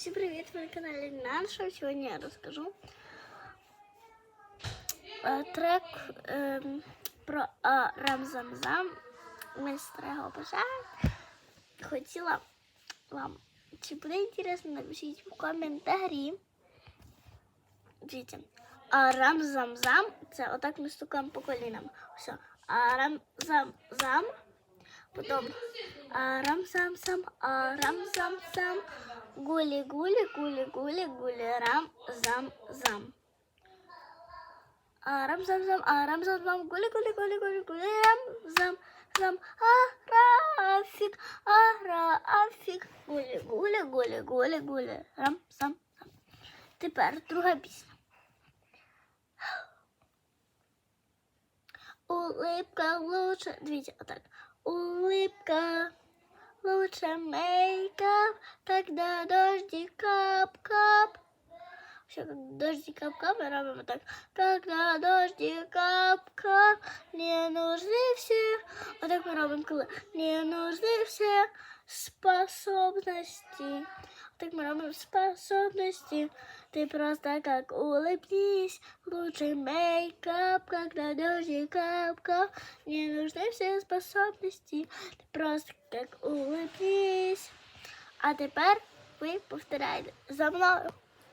Всім привіт! Ви на каналі Наншо. Сьогодні я розкажу е, трек е, про е, Рамзамзам мистера Гопаша. Хотіла вам, чи буде інтересно, напишіть в коментарі. Дивіться, а Рамзамзам це отак ми стукаємо по колінам. Все. А Рамзамзам зам зам. Арам сам сам, арам сам сам, гули гули гули гули гули рам зам зам. Арафик, арафик, гули гули гули гули гули рам сам сам. Тепер друга пісня. Улыбка лучше. Дивіться, отак. Улыбка лучше мейкап, когда дожди кап-кап. Все, как дожди кап-кап, мы робимо так. Когда дожди кап-кап, не нужны все. Вот так мы робимо, коли не нужны все способности. Вот так мы робимо способности. Ты просто как улыбнись, лучший мейкап, когда дожди кап-кап. Не нужны все способности, ти просто как улыбнись. А тепер ви повторяєте за мною.